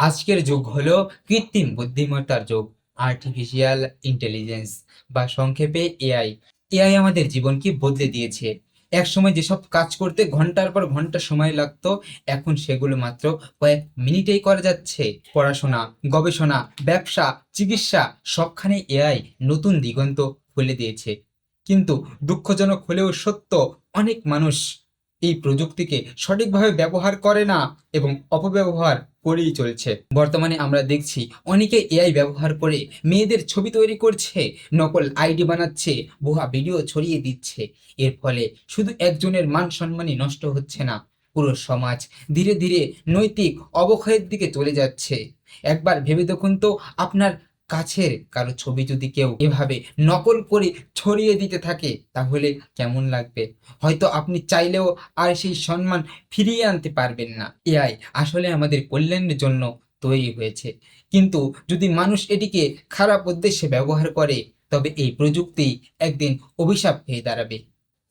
আজকের যুগ হলো কৃত্রিম বুদ্ধিমত্তার যুগ আর্টিফিশিয়াল ইন্টেলিজেন্স বা সংক্ষেপে এআই এআই আমাদের জীবনকে বদলে দিয়েছে। এক সময় যেসব কাজ করতে ঘণ্টার পর ঘণ্টা সময় লাগতো, এখন সেগুলো মাত্র কয়েক মিনিটেই করা যাচ্ছে। পড়াশোনা, গবেষণা, ব্যবসা, চিকিৎসা, সবখানে এআই নতুন দিগন্ত খুলে দিয়েছে। কিন্তু দুঃখজনক হলেও সত্য, অনেক মানুষ এই প্রযুক্তিকে সঠিকভাবে ব্যবহার করে না এবং অপব্যবহার করেই চলছে। বর্তমানে আমরা দেখছি অনেকে এআই ব্যবহার করে মেয়েদের ছবি তৈরি করছে, নকল আইডি বানাচ্ছে, ভুয়া ভিডিও ছড়িয়ে দিচ্ছে। এর ফলে শুধু একজনের মান সম্মানই নষ্ট হচ্ছে না, পুরো সমাজ ধীরে ধীরে নৈতিক অবক্ষয়ের দিকে চলে যাচ্ছে। একবার ভেবে দেখুন তো আপনার কাছের কারও ছবি যদি কেউ এভাবে নকল করে ছড়িয়ে দিতে থাকে, তাহলে কেমন লাগবে? হয়তো আপনি চাইলেও আর সেই সম্মান ফিরিয়ে আনতে পারবেন না। এআই আসলে আমাদের কল্যাণের জন্য তৈরি হয়েছে। কিন্তু যদি মানুষ এটিকে খারাপ উদ্দেশ্যে ব্যবহার করে, তবে এই প্রযুক্তি একদিন অভিশাপ হয়ে দাঁড়াবে।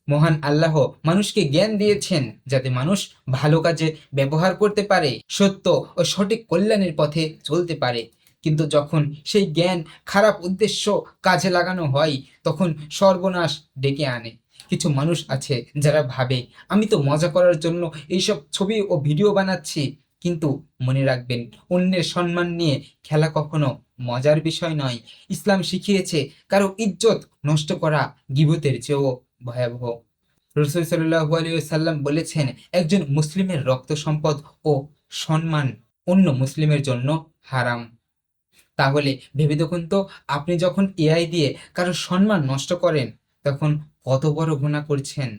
মহান আল্লাহ মানুষকে জ্ঞান দিয়েছেন যাতে মানুষ ভালো কাজে ব্যবহার করতে পারে, সত্য ও সঠিক কল্যাণের পথে চলতে পারে। কিন্তু যখন সেই জ্ঞান, খারাপ উদ্দেশ্য কাজে লাগানো হয়, তখন সর্বনাশ ডেকে আনে। কিছু মানুষ আছে যারা ভাবে, আমি তো মজা করার জন্য এইসব ছবি ও ভিডিও বানাচ্ছি। কিন্তু মনে রাখবেন, অন্যের সম্মান নিয়ে খেলা কখনো মজার বিষয় নয়। ইসলাম শিখিয়েছে, কারও ইজ্জত নষ্ট করা গিবতের চেয়েও ভয়াবহ। রসুল সাল্লাহু আলী সাল্লাম বলেছেন, একজন মুসলিমের রক্ত সম্পদ ও সম্মান অন্য মুসলিমের জন্য হারাম। তাহলে ভেবে দেখুন তো, আপনি যখন এআই দিয়ে কারও সম্মান নষ্ট করেন, তখন কত বড় গুণা করছেন।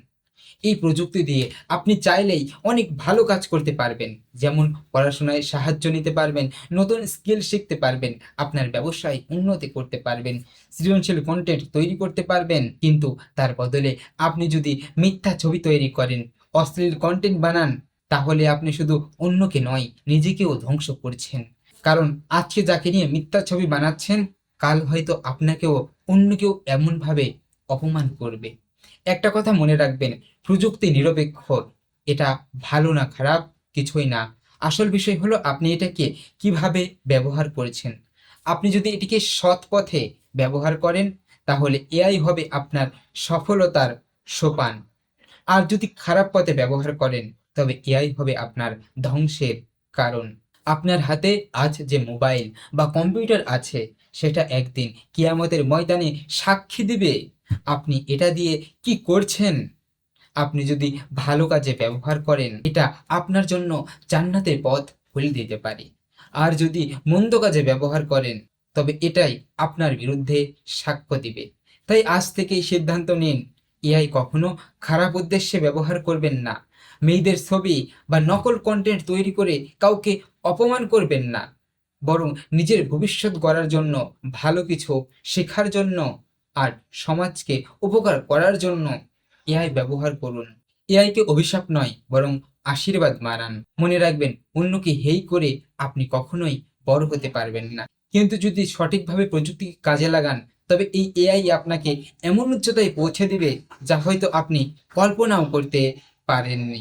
এই প্রযুক্তি দিয়ে আপনি চাইলেই অনেক ভালো কাজ করতে পারবেন। যেমন পড়াশোনায় সাহায্য নিতে পারবেন, নতুন স্কিল শিখতে পারবেন, আপনার ব্যবসায় উন্নতি করতে পারবেন, সৃজনশীল কন্টেন্ট তৈরি করতে পারবেন। কিন্তু তার বদলে আপনি যদি মিথ্যা ছবি তৈরি করেন, অশ্লীল কন্টেন্ট বানান, তাহলে আপনি শুধু অন্যকে নয়, নিজেকেও ধ্বংস করছেন। কারণ আজকে যাকে নিয়ে মিথ্যা ছবি বানাচ্ছেন, কাল হয়তো আপনাকেও অন্য কেউ এমনভাবে অপমান করবে। একটা কথা মনে রাখবেন, প্রযুক্তি নিরপেক্ষ, এটা ভালো না খারাপ? কিছুই না। আসল বিষয় হলো আপনি এটাকে কীভাবে ব্যবহার করেছেন? আপনি যদি এটিকে সৎ পথে ব্যবহার করেন, তাহলে এআই হবে আপনার সফলতার সোপান। আর যদি খারাপ পথে ব্যবহার করেন, তবে এআই হবে আপনার ধ্বংসের কারণ। আপনার হাতে আজ যে মোবাইল বা কম্পিউটার আছে, সেটা একদিন কিয়ামতের ময়দানে সাক্ষী দিবে। আপনি এটা দিয়ে কি করছেন? আপনি যদি ভালো কাজে ব্যবহার করেন, এটা আপনার জন্য জান্নাতের পথ খুলে দিতে পারে। আর যদি মন্দ কাজে ব্যবহার করেন, তবে এটাই আপনার বিরুদ্ধে সাক্ষ্য দিবে। তাই আজ থেকেই সিদ্ধান্ত নিন এআই কখনো খারাপ উদ্দেশ্যে ব্যবহার করবেন না। মেয়েদের ছবি বা নকল কন্টেন্ট তৈরি করে কাউকে অপমান করবেন না। বরং নিজের ভবিষ্যৎ গড়ার জন্য, ভালো কিছু শেখার জন্য আর সমাজকে উপকার করার জন্য এআই ব্যবহার করুন। এআইকে অভিশাপ নয়, বরং আশীর্বাদ মারান মনে রাখবেন, অন্যকে হেই করে আপনি কখনোই বড় হতে পারবেন না। কিন্তু যদি সঠিকভাবে প্রযুক্তিকে কাজে লাগান, তবে এই এআই আপনাকে এমন উচ্চতায় পৌঁছে দিবে যা হয়তো আপনি কল্পনাও করতে পারেননি।